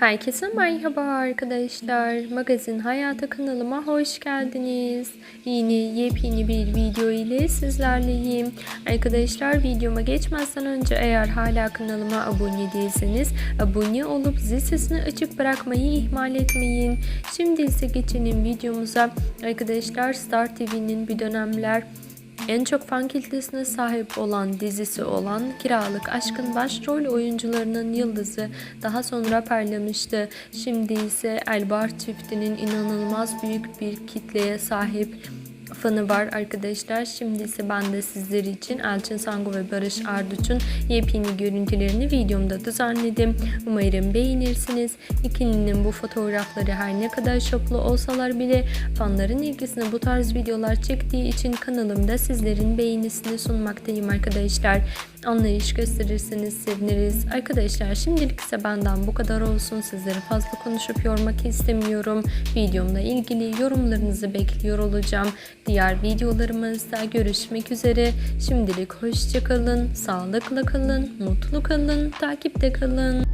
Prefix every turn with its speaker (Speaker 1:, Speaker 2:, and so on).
Speaker 1: Herkese merhaba arkadaşlar. Magazin Hayata kanalıma hoş geldiniz. Yine yepyeni bir video ile sizlerleyim. Arkadaşlar videoma geçmezden önce eğer hala kanalıma abone değilseniz abone olup zil sesini açık bırakmayı ihmal etmeyin. Şimdi ise geçelim videomuza. Arkadaşlar Star TV'nin bir dönemler en çok fan kitlesine sahip olan dizisi olan Kiralık Aşk'ın başrol oyuncularının yıldızı daha sonra parlamıştı. Şimdi ise Elbar çiftinin inanılmaz büyük bir kitleye sahip fanı var arkadaşlar. Şimdi ise ben de sizler için Elçin Sango ve Barış Arduç'un yepyeni görüntülerini videomda düzenledim. Umarım beğenirsiniz. İkilinin bu fotoğrafları her ne kadar şoklu olsalar bile fanların ilgisini bu tarz videolar çektiği için kanalımda sizlerin beğenisini sunmaktayım arkadaşlar. Anlayış gösterirseniz seviniriz. Arkadaşlar şimdilik ise benden bu kadar olsun. Sizleri fazla konuşup yormak istemiyorum. Videomla ilgili yorumlarınızı bekliyor olacağım. Diğer videolarımızda görüşmek üzere. Şimdilik hoşçakalın, sağlıkla kalın, mutlu kalın, takipte kalın.